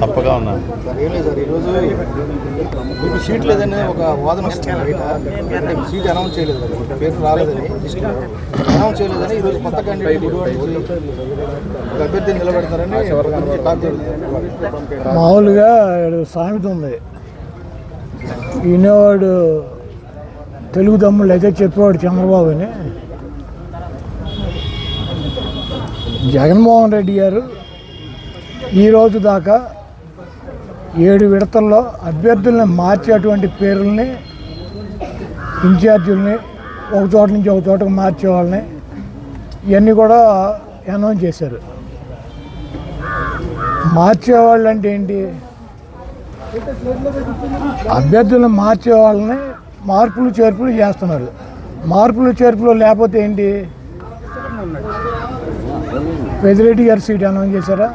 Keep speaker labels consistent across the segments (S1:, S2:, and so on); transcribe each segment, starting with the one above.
S1: తప్పగా ఉన్నాను.
S2: సార్ ఏం లేదు సార్ ఈరోజు మీకు సీట్ లేదని ఒక వాదన వస్తుంది సీట్ అనౌన్స్ చేయలేదు కదా పేరు రాలేదని అనౌన్స్ చేయలేదని ఈరోజు కొత్త క్యాండిడేట్ ఒక అభ్యర్థిని నిలబెడతారని
S3: మామూలుగా సామెత ఉంది. ఈయనవాడు తెలుగు తమ్ముళ్ళు అయితే చెప్పేవాడు చంద్రబాబు అని జగన్మోహన్ రెడ్డి గారు ఈరోజు దాకా ఏడు విడతల్లో అభ్యర్థుల్ని మార్చేటువంటి పేర్లని ఇన్ఛార్జీలని ఒక చోట నుంచి ఒక చోటకు మార్చే వాళ్ళని ఇవన్నీ కూడా అనౌన్స్ చేశారు. మార్చేవాళ్ళు అంటే ఏంటి? అభ్యర్థులను మార్చే వాళ్ళని మార్పులు చేర్పులు చేస్తున్నారు. మార్పులు చేర్పులు లేకపోతే ఏంటి? పెదిరెడ్డి గారు సీట్ అనౌన్స్ చేశారా?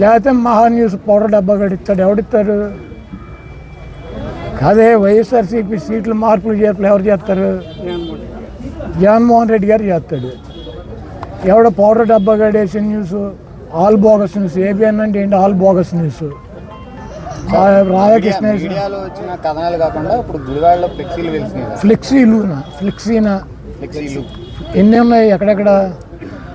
S3: లేకపోతే మహా న్యూస్ పౌడర్ డబ్బా గడిస్తాడు ఎవడిస్తారు? కాదే వైఎస్ఆర్సీపీ సీట్లు మార్పులు చేర్పులు ఎవరు చేస్తారు? జగన్మోహన్ రెడ్డి గారు చేస్తాడు. ఎవడ పౌడర్ డబ్బా గడేసిన news all bogus news ABN అంటే ఏంటి? All bogus news. రాధాకృష్ణ
S4: కథనాలు కాకుండా ఇప్పుడు గుడివాడలో ఫ్లెక్సీలు
S3: ఫ్లెక్సీనా? ఎన్ని ఉన్నాయి ఎక్కడెక్కడ?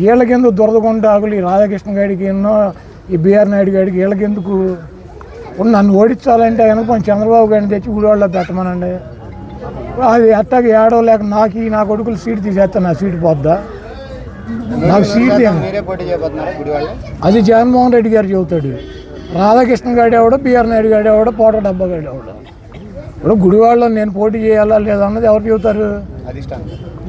S3: వీళ్ళకెందుకు దురదగుండాకులు ఈ రాధాకృష్ణ గారికి ఎన్నో ఈ బిఆర్ నాయుడు గారికి వీళ్ళకెందుకు నన్ను ఓడించాలంటే కనుక కొంచెం చంద్రబాబు గారిని తెచ్చి గుడివాడలో పెట్టమనండి. అది అట్టాకి ఏడో లేక నాకు ఈ నా కొడుకులు సీట్ తీసేస్తా నా సీట్ పోద్దా? నాకు సీట్ అది జగన్మోహన్ రెడ్డి గారు చెబుతాడు. రాధాకృష్ణ గారు ఎవడో బిఆర్ నాయుడు గారు ఎవడో పోట డబ్బా గారు ఎవడో. ఇప్పుడు గుడివాడలో నేను పోటీ చేయాలా లేదా అన్నది ఎవరు చెబుతారు?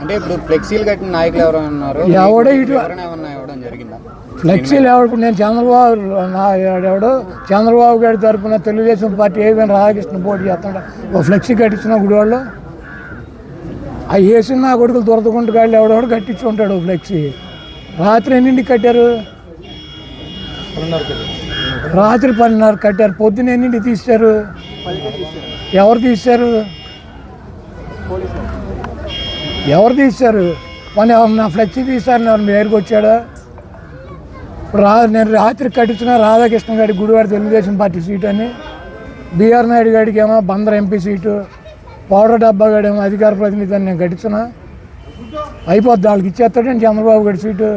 S4: అంటే ఇప్పుడు ఫ్లెక్సీలు కట్టిన నాయకులు ఎవరైనా ఉన్నారు
S3: ఎవడో ఇటు-
S4: ఇవ్వడం జరిగిందా?
S3: ఫ్లెక్సీలు ఎవడు నేను చంద్రబాబు నా ఎవడు చంద్రబాబు గారి తరపున తెలుగుదేశం పార్టీ ఏమైనా రాధాకృష్ణ పోటీ చేస్తాడు ఓ ఫ్లెక్సీ కట్టించిన గుడివాళ్ళు ఆ వేసిన నా కొడుకులు దొరదకుంటు ఎవడెవడు కట్టించి ఉంటాడు ఫ్లెక్సీ. రాత్రి ఎన్నింటికి కట్టారు? రాత్రి పన్నెండున్నర కట్టారు. పొద్దున్న ఎన్నింటికి తీశారు? ఎవరు తీశారు? ఎవరు తీశారు? మన ఎవరు నా ఫ్లెక్సీ తీశారు ఎవరు మీ దగ్గరికి వచ్చాడా? ఇప్పుడు రా నేను రాత్రి కట్టించిన రాధాకృష్ణ గారి గుడివాడ తెలుగుదేశం పార్టీ సీట్ అని. బీఆర్ నాయుడు గారికి ఏమో బందర్ ఎంపీ సీటు. పౌడర్ డబ్బా గాడేమో అధికార ప్రతినిధి అని నేను కట్టించిన. అయిపోద్ది వాళ్ళకి ఇచ్చేస్తాడండి చంద్రబాబు గారి సీటు?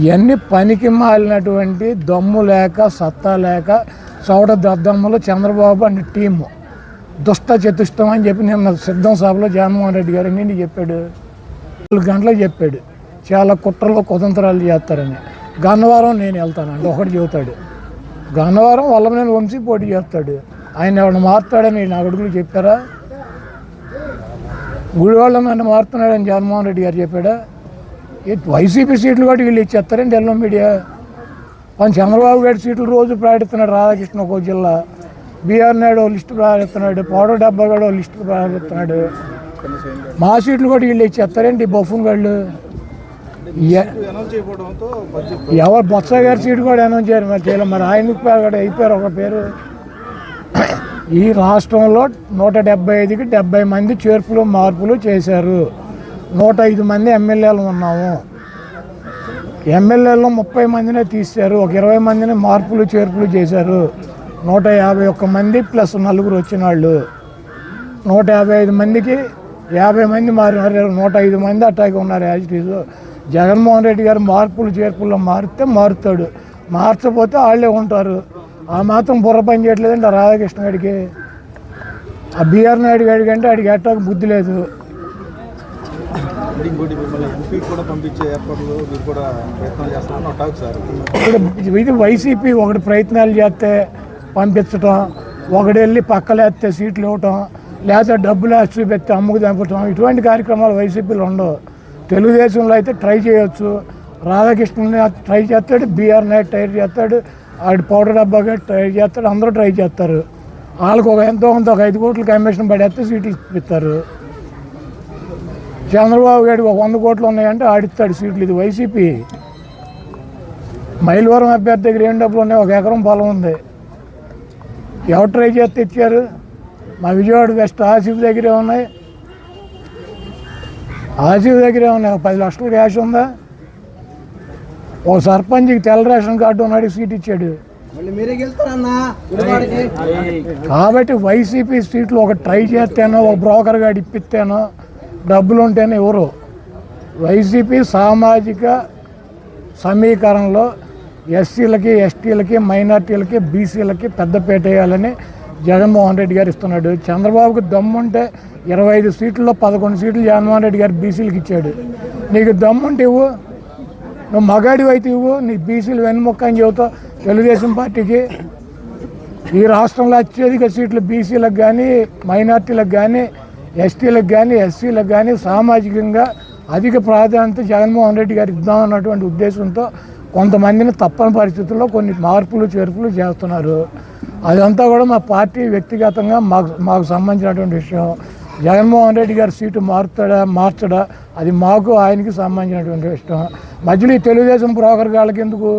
S3: ఇవన్నీ పనికి మాలినటువంటి దమ్ము లేక సత్తా లేక చౌడ దద్దమ్మలు చంద్రబాబు అండ్ టీము. దుష్ట చతుష్టం అని చెప్పి నిన్న సిద్ధం సభలో జగన్మోహన్ రెడ్డి గారు ఎన్ని చెప్పాడు. నాలుగు గంటలకు చెప్పాడు. చాలా కుట్రలు కుతంత్రాలు చేస్తారని. గన్నవరం నేను వెళ్తానండి ఒకటి చెబుతాడు. గన్నవరం వల్లమనేని వంశీ పోటీ చేస్తాడు. ఆయన ఎవరిని మారుతాడని నా కొడుకులు చెప్పారా? గుడివాళ్ళ నన్ను మారుతున్నాడని జగన్మోహన్ రెడ్డి గారు చెప్పాడా? ఈ వైసీపీ సీట్లు కూడా వీళ్ళు ఇచ్చేస్తారండి ఎల్లో మీడియా. మన చంద్రబాబు గారి సీట్లు రోజు ప్రకటిస్తున్నాడు రాధాకృష్ణ ఒక జిల్లా. బీఆర్ నాయుడు లిస్టు ప్రారంభిస్తున్నాడు పౌడర్ డబ్బా కూడా లిస్టు ప్రారంభిస్తున్నాడు మా సీట్లు కూడా వీళ్ళు ఇచ్చేస్తారండి బొఫున్ వాళ్ళు ఎవరు బొత్స గారి సీటు కూడా అనౌన్స్ చేయరు మరి చేయలేదు మరి ఆయన కూడా అయిపోయారు ఒక పేరు. ఈ రాష్ట్రంలో నూట డెబ్బై ఐదుకి డెబ్బై మంది చేర్పులు మార్పులు చేశారు. నూట ఐదు మంది ఎమ్మెల్యేలు ఉన్నాము. ఎమ్మెల్యేలో ముప్పై మందినే తీశారు. ఒక ఇరవై మందిని మార్పులు చేర్పులు చేశారు. నూట యాభై ఒక్క మంది ప్లస్ నలుగురు వచ్చిన వాళ్ళు. నూట యాభై ఐదు మందికి యాభై మంది మారినారు. నూట ఐదు మంది అట్టాగే ఉన్నారు as it is. Jaganmohan Reddy garu మార్పులు చేర్పుల్లో మారితే మారుతాడు. మార్చకపోతే వాళ్ళే ఉంటారు. ఆ మాత్రం బుర్ర పని చేయట్లేదండి రాధాకృష్ణ గారికి. ఆ బిఆర్ నాయుడు గారికి అంటే ఆడికి ఎట్టాక బుద్ధి లేదు. ఇది వైసీపీ ఒకటి ప్రయత్నాలు చేస్తే పంపించటం ఒకడెళ్ళి వెళ్ళి పక్కలేస్తే సీట్లు ఇవ్వటం లేకపోతే డబ్బులు వేసి చూపెత్తే అమ్ముకు దంపటం ఇటువంటి కార్యక్రమాలు వైసీపీలో ఉండవు. తెలుగుదేశంలో అయితే ట్రై చేయొచ్చు. రాధాకృష్ణుని ట్రై చేస్తాడు బీఆర్ నాయుడు ట్రై చేస్తాడు ఆడి పౌడర్ డబ్బాగా ట్రై చేస్తాడు అందరూ ట్రై చేస్తారు. వాళ్ళకి ఒక ఎంతో కొంత ఒక ఐదు కోట్లు కమిషన్ పడేస్తే సీట్లు ఇస్తారు చంద్రబాబు గారికి ఒక వంద కోట్లు ఉన్నాయంటే ఆడిస్తాడు సీట్లు. ఇది వైసీపీ. మైలవరం అభ్యర్థి దగ్గర ఏం డబ్బులు ఉన్నాయి ఒక ఎకరం పొలం ఉంది. ఎవరు ట్రై చేస్తే ఇచ్చారు? మా విజయవాడ వెస్ట్ ఆసిఫ్ దగ్గరే ఉన్నాయి. ఆసిఫ్ దగ్గరే ఉన్నాయి. ఒక పది లక్షల క్యాష్ ఉందా? ఒక సర్పంచ్కి తెల్ల రేషన్ కార్డు ఉన్నాడు సీట్ ఇచ్చాడు. కాబట్టి వైసీపీ సీట్లు ఒక ట్రై చేస్తేనో ఒక బ్రోకర్ గాడు ఇప్పిస్తేనో డబ్బులు ఉంటేనే ఎవరు? వైసీపీ సామాజిక సమీకరణలో ఎస్సీలకి ఎస్టీలకి మైనార్టీలకి బీసీలకి పెద్దపేట వేయాలని జగన్మోహన్ రెడ్డి గారు ఇస్తున్నాడు. చంద్రబాబుకు దమ్ముంటే ఇరవై ఐదు సీట్లలో పదకొండు సీట్లు జగన్మోహన్ రెడ్డి గారు బీసీలకు ఇచ్చాడు. నీకు దమ్ముంటే ఇవ్వు నువ్వు మగాడి అయితే ఇవ్వు నీ బీసీలు వెన్నుముక్క అని చెబుతావు తెలుగుదేశం పార్టీకి. ఈ రాష్ట్రంలో అత్యధిక సీట్లు బీసీలకు కానీ మైనార్టీలకు కానీ ఎస్టీలకు కానీ ఎస్సీలకు కానీ సామాజికంగా అధిక ప్రాధాన్యత జగన్మోహన్ రెడ్డి గారు ఇద్దామన్నటువంటి ఉద్దేశంతో కొంతమందిని తప్పని పరిస్థితుల్లో కొన్ని మార్పులు చేర్పులు చేస్తున్నారు. అదంతా కూడా మా పార్టీ వ్యక్తిగతంగా మాకు మాకు సంబంధించినటువంటి విషయం. జగన్మోహన్ రెడ్డి గారి సీటు మారుతాడా మార్చడా? అది మాకు ఆయనకి సంబంధించినటువంటి విషయం. మధ్యలో ఈ తెలుగుదేశం బ్రోకర్ గాళ్ళకి ఎందుకు?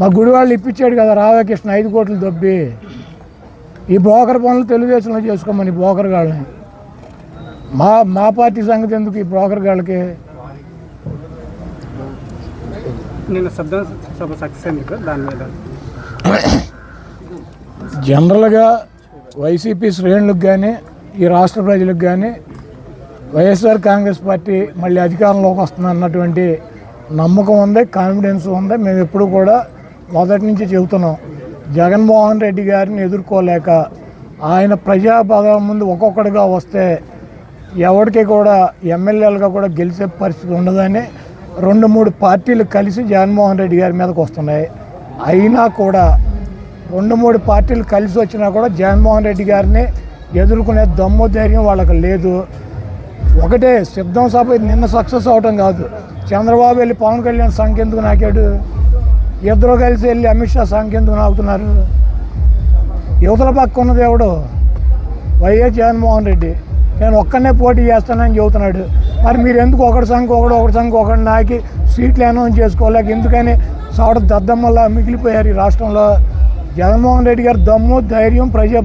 S3: మా గుడివాళ్ళు ఇప్పించాడు కదా రాధాకృష్ణ ఐదు కోట్లు దొబ్బి. ఈ బ్రోకర్ పనులు తెలుగుదేశంలో చేసుకోమని బ్రోకర్ గాళ్ళని. మా మా పార్టీ సంగతి ఎందుకు ఈ బ్రోకర్ గాళ్ళకి?
S1: నిన్న శబ్దం సభ సక్సెస్ అయింది కదా దాని మీద.
S3: జనరల్గా వైసీపీ శ్రేణులకు కానీ ఈ రాష్ట్ర ప్రజలకు కానీ వైఎస్ఆర్ కాంగ్రెస్ పార్టీ మళ్ళీ అధికారంలోకి వస్తుంది అన్నటువంటి నమ్మకం ఉంది కాన్ఫిడెన్స్ ఉంది. మేము ఎప్పుడు కూడా మొదటి నుంచి చెబుతున్నాం జగన్మోహన్ రెడ్డి గారిని ఎదుర్కోలేక ఆయన ప్రజాపదం ముందు ఒక్కొక్కడిగా వస్తే ఎవరికి కూడా ఎమ్మెల్యేలుగా కూడా గెలిచే పరిస్థితి ఉండదని రెండు మూడు పార్టీలు కలిసి జగన్మోహన్ రెడ్డి గారి మీదకి వస్తున్నాయి. అయినా కూడా రెండు మూడు పార్టీలు కలిసి వచ్చినా కూడా జగన్మోహన్ రెడ్డి గారిని ఎదుర్కొనే దమ్ము ధైర్యం వాళ్ళకి లేదు. ఒకటే సిద్ధం సభ నిన్న సక్సెస్ అవటం కాదు. చంద్రబాబు వెళ్ళి పవన్ కళ్యాణ్ సంఖ్య ఎందుకు నాకాడు? ఇద్దరు కలిసి వెళ్ళి అమిత్ షా సంఖ్య ఎందుకు నాకుతున్నారు? యువతల పక్క ఉన్నది ఎవడు వైఎస్ జగన్మోహన్ రెడ్డి. నేను ఒక్కనే పోటీ చేస్తానని చెబుతున్నాడు. మరి మీరు ఎందుకు ఒకటి సంఖ్య ఒకడు ఒకటి సంఖ్య ఒకటి నాకి సీట్లు అనౌన్స్ చేసుకోలేక ఎందుకని సవడ దద్దమ్మలా మిగిలిపోయారు ఈ రాష్ట్రంలో. జగన్మోహన్ రెడ్డి గారు దమ్ము ధైర్యం ప్రజా